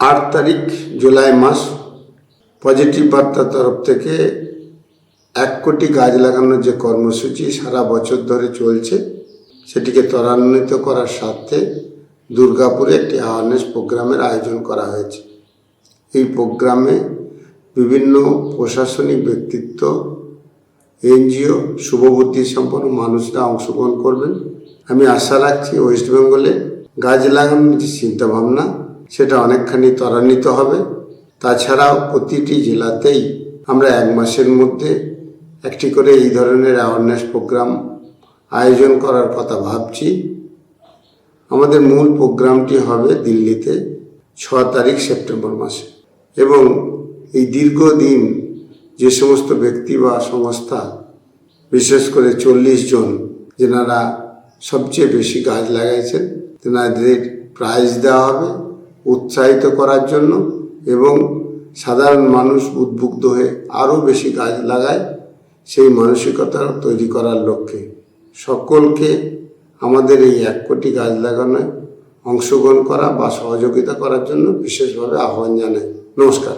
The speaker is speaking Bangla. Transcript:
আট তারিখ জুলাই মাস পজিটিভ বার্তার তরফ থেকে এক কোটি গাছ লাগানোর যে কর্মসূচি সারা বছর ধরে চলছে, সেটিকে ত্বরান্বিত করার স্বার্থে দুর্গাপুরে একটি অ্যাওয়ারনেস প্রোগ্রামের আয়োজন করা হয়েছে। এই প্রোগ্রামে বিভিন্ন প্রশাসনিক ব্যক্তিত্ব, এনজিও, শুভবুদ্ধি সম্পন্ন মানুষরা অংশগ্রহণ করবেন। আমি আশা রাখছি ওয়েস্ট বেঙ্গলে গাছ লাগানোর যে চিন্তাভাবনা সেটা অনেকখানি ত্বরান্বিত হবে। তাছাড়াও প্রতিটি জেলাতেই আমরা এক মাসের মধ্যে একটি করে এই ধরনের অ্যাওয়ারনেস প্রোগ্রাম আয়োজন করার কথা ভাবছি। আমাদের মূল প্রোগ্রামটি হবে দিল্লিতে ছ তারিখ সেপ্টেম্বর মাসে। এবং এই দীর্ঘদিন যে সমস্ত ব্যক্তি বা সংস্থা, বিশেষ করে চল্লিশ জন, যেনারা সবচেয়ে বেশি গাছ লাগাইছেন, তেনাদের প্রাইজ দেওয়া হবে। উৎসাহিত করার জন্য এবং সাধারণ মানুষ উদ্বুদ্ধ হয়ে আরও বেশি গাছ লাগায়, সেই মানসিকতা তৈরি করার লক্ষ্যে। সকলকে আমাদের এই এক কোটি গাছ লাগানোয় অংশগ্রহণ করা বা সহযোগিতা করার জন্য বিশেষভাবে আহ্বান জানাই। নমস্কার।